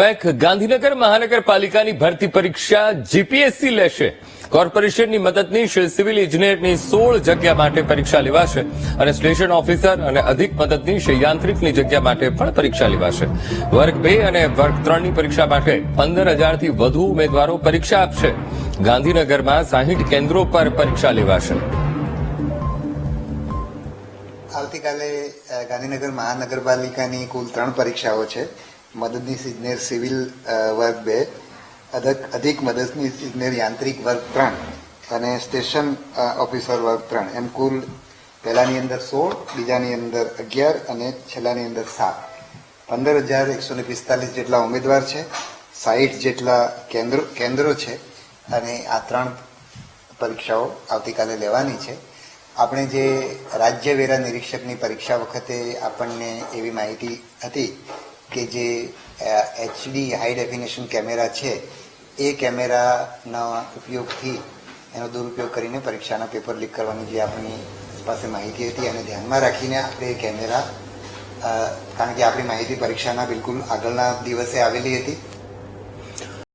Back Gandhinagar મહાનગરપાલિકાની ભરતી પરીક્ષા જીપીએસસી લેશે. કોર્પોરેશનની મદદનીશ સિવિલ ઇજનેરની સોળ જગ્યા માટે પરીક્ષા લેવાશે અને સ્ટેશન ઓફિસર અને અધિક મદદનીશ યાંત્રિકની જગ્યા માટે પણ પરીક્ષા લેવાશે. વર્ગ બે અને વર્ગ ત્રણની પરીક્ષા માટે પંદર હજારથી વધુ ઉમેદવારો પરીક્ષા આપશે. ગાંધીનગરમાં સાહીઠ કેન્દ્રો પર પરીક્ષા લેવાશે. આવતીકાલે ગાંધીનગર મહાનગરપાલિકાની કુલ ત્રણ પરીક્ષાઓ છે. મદદનીશ ઇજનેર સિવિલ વર્ગ બે અધિક મદદનીશ ઇજનેર યાંત્રિક વર્ગ ત્રણ અને સ્ટેશન ઓફિસર વર્ગ ત્રણ એમ કુલ પહેલાની અંદર સોળ બીજાની અંદર અગિયાર અને છેલ્લાની અંદર સાત પંદર હજાર એકસો ને પિસ્તાલીસ જેટલા ઉમેદવાર છે સાહીઠ જેટલા કેન્દ્રો કેન્દ્રો છે અને આ ત્રણ પરીક્ષાઓ આવતીકાલે લેવાની છે. આપણે જે રાજ્ય વેરા નિરીક્ષકની પરીક્ષા વખતે આપણને એવી માહિતી હતી કે જે એચડી હાઈ ડેફિનેશન કેમેરા છે, એ કેમેરાના ઉપયોગથી એનો દુરુપયોગ કરીને પરીક્ષાના પેપર લીક કરવાની જે આપણી પાસે માહિતી હતી એને ધ્યાનમાં રાખીને આપણે એ કેમેરા કારણ કે આપણી માહિતી પરીક્ષાના બિલકુલ આગળના દિવસે આવેલી હતી.